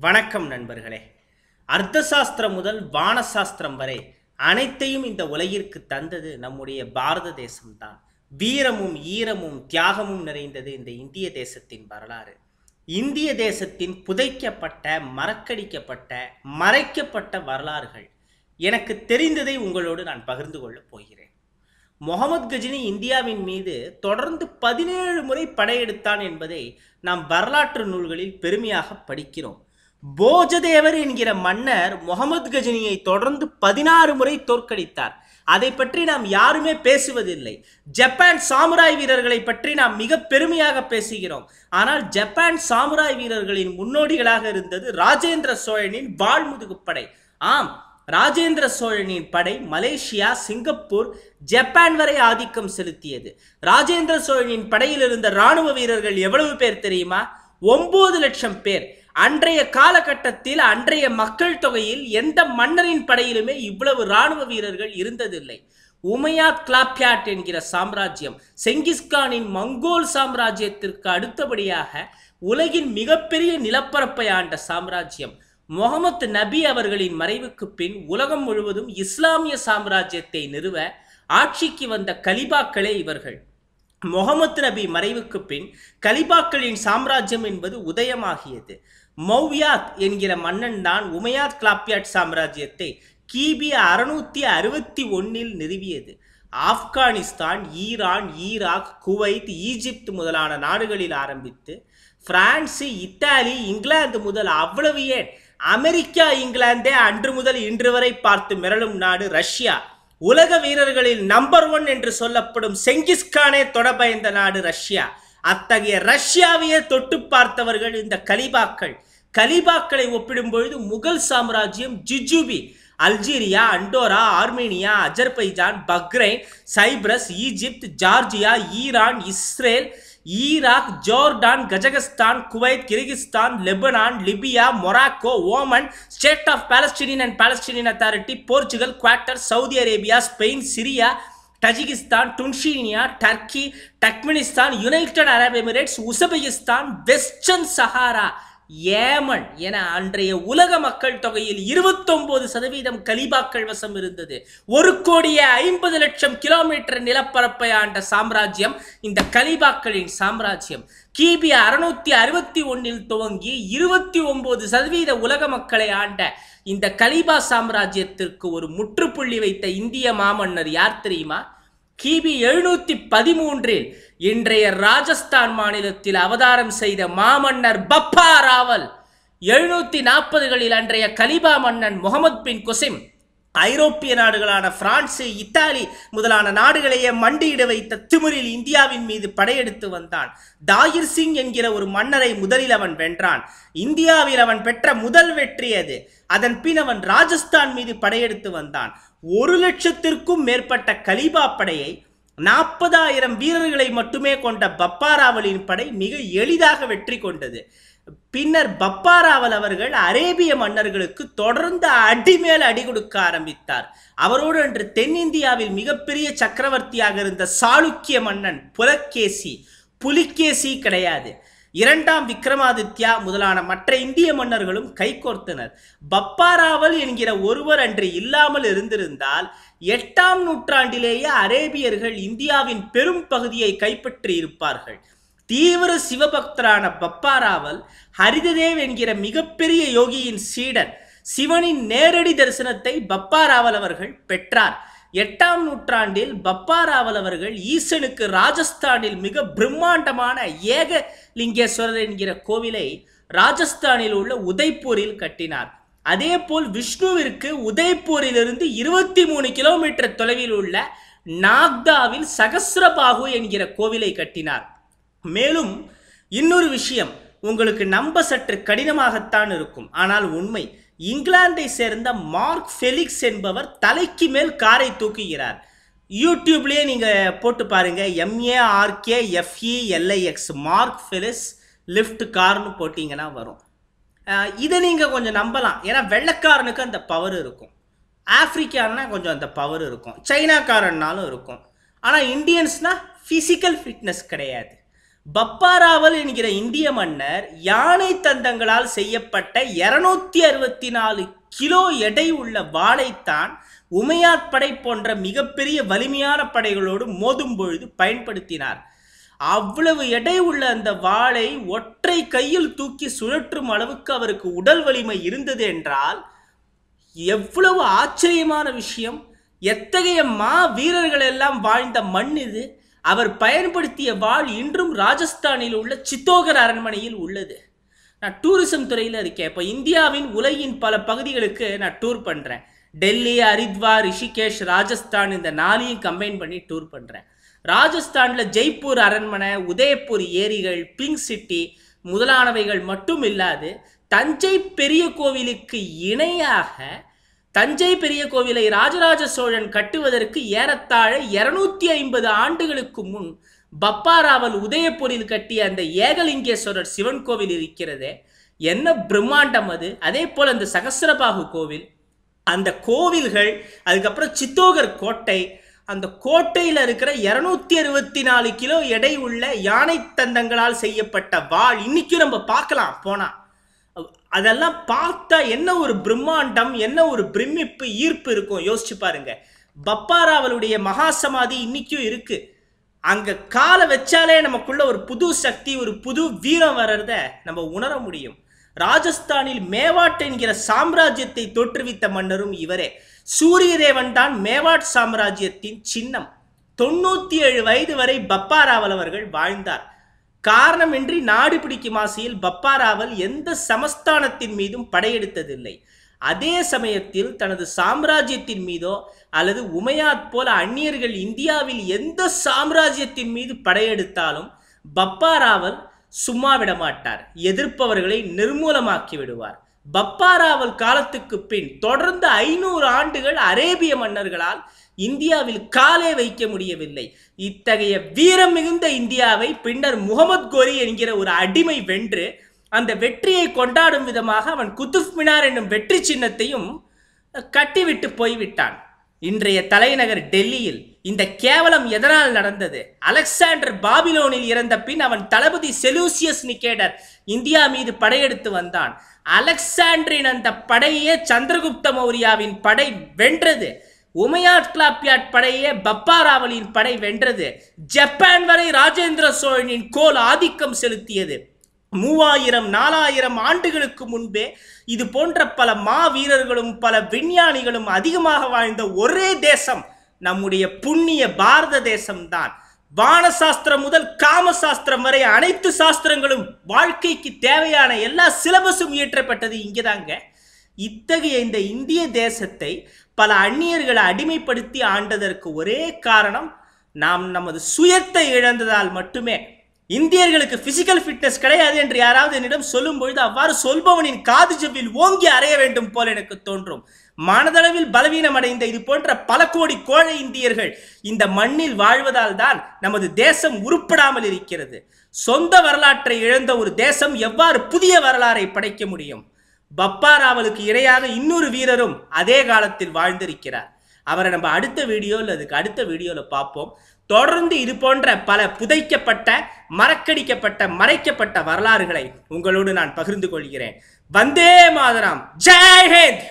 வணக்கம் நண்பர்களே. அர்த்தசாஸ்திரம் முதல் வானசாஸ்திரம் வரை அனைத்தையும் இந்த உலகிற்கு தந்தது நம்முடைய பாரத தேசம்தான். வீரமும் ஈரமும் தியாகமும் நிறைந்தது இந்த இந்திய தேசத்தின் வரலாறு. இந்திய தேசத்தின் புதைக்கப்பட்ட மறக்கடிக்கப்பட்ட மறைக்கப்பட்ட வரலாறுகள் எனக்கு தெரிந்ததை உங்களோடு நான் பகிர்ந்து கொள்ளப் போகிறேன். முகமது கஜினி இந்தியாவின் மீது தொடர்ந்து பதினேழு முறை படையெடுத்தான் என்பதை நாம் வரலாற்று நூல்களில் பெருமையாக படிக்கிறோம். போஜதேவர் என்கிற மன்னர் முகமது கஜினியை தொடர்ந்து பதினாறு முறை தோற்கடித்தார். அதை பற்றி நாம் யாருமே பேசுவதில்லை. ஜப்பான் சாமுராய் வீரர்களை பற்றி நாம் மிக பெருமையாக பேசுகிறோம். ஆனால் ஜப்பான் சாமுராய் வீரர்களின் முன்னோடிகளாக இருந்தது ராஜேந்திர சோழனின் வாள்முதுகுப்படை ஆம் ராஜேந்திர சோழனின் படை மலேசியா சிங்கப்பூர் ஜப்பான் வரை ஆதிக்கம் செலுத்தியது. ராஜேந்திர சோழனின் படையில் இருந்த ராணுவ வீரர்கள் எவ்வளவு பேர் தெரியுமா? ஒன்பது லட்சம் பேர். அன்றைய காலகட்டத்தில் அன்றைய மக்கள் தொகையில் எந்த மன்னரின் படையிலுமே இவ்வளவு ராணுவ வீரர்கள் இருந்ததில்லை. உமையாத் கிளாப்யாட் என்கிற சாம்ராஜ்யம் செங்கிஸ்கானின் மங்கோல் சாம்ராஜ்யத்திற்கு அடுத்தபடியாக உலகின் மிகப்பெரிய நிலப்பரப்பை ஆண்ட சாம்ராஜ்யம். முகமது நபி அவர்களின் மறைவுக்கு பின் உலகம் முழுவதும் இஸ்லாமிய சாம்ராஜ்யத்தை நிறுவ ஆட்சிக்கு வந்த கலிபாக்களே இவர்கள். முகமது நபி மறைவுக்கு பின் கலிபாக்களின் சாம்ராஜ்யம் என்பது உதயமாகியது. மௌயாத் என்கிற மன்னன் தான் உமையாத் கிளாப்பியாட் சாம்ராஜ்யத்தை கிபி அறுநூத்தி அறுபத்தி ஒன்னில் நிறுவியது. Afghanistan Iran Iraq Kuwait Egypt முதலான நாடுகளில் ஆரம்பித்து பிரான்சு இத்தாலி இங்கிலாந்து முதல் அவ்வளவு ஏன்? அமெரிக்கா இங்கிலாந்தே அன்று முதல் இன்று வரை பார்த்து மிரளும் நாடு ரஷ்யா. உலக வீரர்களில் நம்பர் ஒன் என்று சொல்லப்படும் செங்கிஸ்கானே தொட பயந்த நாடு ரஷ்யா. அத்தகைய ரஷ்யாவையே தொட்டு பார்த்தவர்கள் இந்த கலிபாக்கள். கலிபாக்களை ஒப்பிடும் பொழுது முகல் சாம்ராஜ்யம் ஜிஜுபி Algeria Andorra Armenia Azerbaijan Bahrain Cyprus Egypt Georgia Iran Israel Iraq Jordan Kazakhstan Kuwait Kyrgyzstan Lebanon Libya Morocco Oman state of Palestinian and Palestinian authority Portugal Qatar Saudi Arabia Spain Syria Tajikistan Tunisia Turkey Turkmenistan United Arab Emirates Uzbekistan Western Sahara Yemen என அன்றைய உலக மக்கள் தொகையில் இருபத்தொன்பது சதவீதம் கலிபாக்கள் வசம் இருந்தது. ஒரு கோடியே ஐம்பது லட்சம் கிலோமீட்டர் நிலப்பரப்பை ஆண்ட சாம்ராஜ்யம் இந்த கலிபாக்களின் சாம்ராஜ்யம். கிபி அறுநூத்தி அறுபத்தி ஒன்னில் துவங்கி இருபத்தி ஒன்பது சதவீத உலக மக்களை ஆண்ட இந்த கலிபா சாம்ராஜ்யத்திற்கு ஒரு முற்றுப்புள்ளி வைத்த இந்திய மாமன்னர் யார் தெரியுமா? கிபி எழுநூத்தி பதிமூன்றில் இன்றைய ராஜஸ்தான் மாநிலத்தில் அவதாரம் செய்த மாமன்னர் பப்பா ராவல் எழுநூத்தி நாற்பதுகளில் அன்றைய கலிபா மன்னன் முகமது பின் குசிம் ஐரோப்பிய நாடுகளான பிரான்சு இத்தாலி முதலான நாடுகளையே மண்டியிட வைத்த திமிரில் இந்தியாவின் மீது படையெடுத்து வந்தான். தாயிர் சிங் என்கிற ஒரு மன்னரை முதலில் அவன் வென்றான். இந்தியாவில் அவன் பெற்ற முதல் வெற்றி அது. அதன் பின் அவன் ராஜஸ்தான் மீது படையெடுத்து வந்தான். ஒரு லட்சத்திற்கும் மேற்பட்ட கலிபா படையை நாற்பதாயிரம் வீரர்களை மட்டுமே கொண்ட பப்பாராவலின் படை மிக எளிதாக வெற்றி கொண்டது. பின்னர் பப்பாராவல் அவர்கள் அரேபிய மன்னர்களுக்கு தொடர்ந்து அடிமேல் அடி கொடுக்க ஆரம்பித்தார். அவரோடு அன்று தென்னிந்தியாவில் மிகப்பெரிய சக்கரவர்த்தியாக இருந்த சாளுக்கிய மன்னன் புலக்கேசி புலிகேசி கிடையாது. இரண்டாம் விக்ரமாதித்யா முதலான மற்ற இந்திய மன்னர்களும் கைகோர்த்தனர் பப்பாராவல் என்கிற ஒருவர் அன்று இல்லாமல் இருந்திருந்தால் எட்டாம் நூற்றாண்டிலேயே அரேபியர்கள் இந்தியாவின் பெரும் பகுதியை கைப்பற்றி இருப்பார்கள். தீவிர சிவபக்தரான பப்பாராவல் ஹரிததேவ் என்கிற மிகப்பெரிய யோகியின் சீடன். சிவனின் நேரடி தரிசனத்தை பப்பாராவல் அவர்கள் பெற்றார். எட்டாம் நூற்றாண்டில் பப்பாராவல் அவர்கள் ஈசனுக்கு ராஜஸ்தானில் மிக பிரம்மாண்டமான ஏகலிங்கேஸ்வரர் என்கிற கோவிலை ராஜஸ்தானில் உள்ள உதய்பூரில் கட்டினார். அதே போல் விஷ்ணுவிற்கு உதய்பூரிலிருந்து இருபத்தி மூணு கிலோமீட்டர் தொலைவில் உள்ள நாக்தாவில் சகசிரபாகு என்கிற கோவிலை கட்டினார். மேலும் இன்னொரு விஷயம் உங்களுக்கு நம்ப சற்று கடினமாகத்தான் இருக்கும். ஆனால் உண்மை இங்கிலாந்தை சேர்ந்த மார்க் ஃபெலிக்ஸ் என்பவர் தலைக்கு மேல் காரை தூக்குகிறார். யூடியூப்லேயே நீங்கள் போட்டு பாருங்கள் M A R K F E L I X Mark Felix lift கார்னு போட்டிங்கன்னா வரும். இதை நீங்கள் கொஞ்சம் நம்பலாம். ஏன்னா வெள்ளக்காரனுக்கு அந்த பவர் இருக்கும். ஆப்பிரிக்கானா கொஞ்சம் அந்த பவர் இருக்கும். சைனாக்காரன்னாலும் இருக்கும். ஆனால் இந்தியன்ஸ்னால் ஃபிசிக்கல் ஃபிட்னஸ் கிடையாது. பப்பாராவல் என்கிற இந்திய மன்னர் யானை தந்தங்களால் செய்யப்பட்ட இருநூத்தி அறுபத்தி நாலு கிலோ எடை உள்ள வாளைத்தான் உமையார் படை போன்ற மிகப்பெரிய வலிமையான படைகளோடு மோதும் பொழுது பயன்படுத்தினார். அவ்வளவு எடை உள்ள அந்த வாளை ஒற்றை கையில் தூக்கி சுழற்றும் அளவுக்கு அவருக்கு உடல் வலிமை இருந்தது என்றால் எவ்வளவு ஆச்சரியமான விஷயம். எத்தகைய மா வீரர்கள் எல்லாம் வாழ்ந்த மண் இது. அவர் பயன்படுத்திய வாள் இன்றும் ராஜஸ்தானில் உள்ள சித்தோகர் அரண்மனையில் உள்ளது. நான் டூரிசம் துறையில் இருக்கேன். இப்போ இந்தியாவின் உலகின் பல பகுதிகளுக்கு நான் டூர் பண்ணுறேன் டெல்லி ஹரித்வார் ரிஷிகேஷ் ராஜஸ்தான் இந்த நாளையும் கம்பைன் பண்ணி டூர் பண்ணுறேன் ராஜஸ்தானில் ஜெய்ப்பூர் அரண்மனை உதயபூர் ஏரிகள் பிங்க் சிட்டி முதலானவைகள் மட்டும் இல்லாது தஞ்சை பெரிய கோவிலுக்கு இணையாக தஞ்சை பெரிய கோவிலை ராஜராஜ சோழன் கட்டுவதற்கு ஏறத்தாழ இருநூத்தி ஐம்பது ஆண்டுகளுக்கு முன் பப்பாராவல் உதயபூரில் கட்டிய அந்த ஏகலிங்கேஸ்வரர் சிவன் கோவில் இருக்கிறதே. என்ன பிரம்மாண்டம் அது? அதே போல் அந்த சகசரபாகு கோவில். அந்த கோவில்கள் அதுக்கப்புறம் சித்தோகர் கோட்டை. அந்த கோட்டையில் இருக்கிற இருநூத்தி அறுபத்தி நாலு கிலோ எடை உள்ள யானை தந்தங்களால் செய்யப்பட்ட வாள். இன்னைக்கும் நம்ம பார்க்கலாம் போனால் அதெல்லாம் பார்த்தா என்ன ஒரு பிரம்மாண்டம் என்ன ஒரு பிரமிப்பு ஈர்ப்பு இருக்கும்? யோசிச்சு பாருங்க. பப்பாராவலுடைய மகா சமாதி இன்னைக்கும் இருக்கு. அங்க காலை வச்சாலே நமக்குள்ள ஒரு புது சக்தி ஒரு புது வீரம் வர்றத நம்ம உணர முடியும். ராஜஸ்தானில் மேவாட் என்கிற சாம்ராஜ்யத்தை தோற்றுவித்த மன்னரும் இவரே. சூரியதேவன் தான் மேவாட் சாம்ராஜ்யத்தின் சின்னம். தொண்ணூத்தி ஏழு வயது வரை பப்பாராவல் அவர்கள் வாழ்ந்தார். காரணமின்றி நாடு பிடிக்கும் ஆசையில் பப்பாராவல் எந்த சமஸ்தானத்தின் மீதும் படையெடுத்ததில்லை. அதே சமயத்தில் தனது சாம்ராஜ்யத்தின் மீதோ அல்லது உமையாத் போல அந்நியர்கள் இந்தியாவில் எந்த சாம்ராஜ்யத்தின் மீது படையெடுத்தாலும் பப்பாராவல் சும்மா விட மாட்டார் எதிர்ப்பவர்களை நிர்மூலமாக்கி விடுவார். பப்பாராவல் காலத்துக்கு பின் தொடர்ந்து ஐநூறு ஆண்டுகள் அரேபிய மன்னர்களால் இந்தியாவில் காலே வைக்க முடியவில்லை. இத்தகைய வீரம் மிகுந்த இந்தியாவை பின்னர் முகமது கோரி என்கிற ஒரு அடிமை வென்று அந்த வெற்றியை கொண்டாடும் விதமாக அவன் குத்துப் மினார் என்னும் வெற்றி சின்னத்தையும் கட்டிவிட்டு போய்விட்டான். இன்றைய தலைநகர் டெல்லியில் இந்த கேவலம் எதனால் நடந்தது? அலெக்சாண்டர் பாபிலோனில் இறந்த பின் அவன் தளபதி செலூசியஸ் நிக்கேடர் இந்தியா மீது படையெடுத்து வந்தான். அலெக்சாண்டரின் அந்த படையே சந்திரகுப்த மௌரியாவின் படை வென்றது. உமையாட் கிளாப்பியாட் படையே பப்பாராவலின் படை வென்றது. ஜப்பான் வரை ராஜேந்திர சோழனின் கோல் ஆதிக்கம் செலுத்தியது. மூவாயிரம் நாலாயிரம் ஆண்டுகளுக்கு முன்பே இது போன்ற பல மாவீரர்களும் பல விஞ்ஞானிகளும் அதிகமாக வாழ்ந்த ஒரே தேசம் நம்முடைய புண்ணிய பாரத தேசம்தான். வானசாஸ்திரம் முதல் காமசாஸ்திரம் வரை அனைத்து சாஸ்திரங்களும் வாழ்க்கைக்கு தேவையான எல்லா சிலபஸும் இயற்றப்பட்டது இங்கேதாங்க. இத்தகைய இந்த இந்திய தேசத்தை பல அந்நியர்களை அடிமைப்படுத்தி ஆண்டதற்கு ஒரே காரணம் நாம் நமது சுயத்தை இழந்ததால் மட்டுமே. இந்தியர்களுக்கு பிசிக்கல் ஃபிட்னஸ் கிடையாது என்று யாராவது என்னிடம் சொல்லும் பொழுது அவ்வாறு சொல்பவனின் காது ஜவ்வில் ஓங்கி அறைய வேண்டும் போல எனக்கு தோன்றும். மனதளவில் பலவீனம் அடைந்த இது போன்ற பல கோடி கோழை இந்தியர்கள் இந்த மண்ணில் வாழ்வதால் தான் நமது தேசம் உருப்படாமல் இருக்கிறது. சொந்த வரலாற்றை இழந்த ஒரு தேசம் எவ்வாறு புதிய வரலாறை படைக்க முடியும்? பப்பாராவலுக்கு இணையாக இன்னொரு வீரரும் அதே காலத்தில் வாழ்ந்திருக்கிறார். அவரை நம்ம அடுத்த வீடியோவில் அதுக்கு அடுத்த வீடியோவில் பார்ப்போம். தொடர்ந்து இது போன்ற பல புதைக்கப்பட்ட மறக்கடிக்கப்பட்ட மறைக்கப்பட்ட வரலாறுகளை உங்களோடு நான் பகிர்ந்து கொள்கிறேன். வந்தே மாதராம். ஜெய் ஹிந்த்!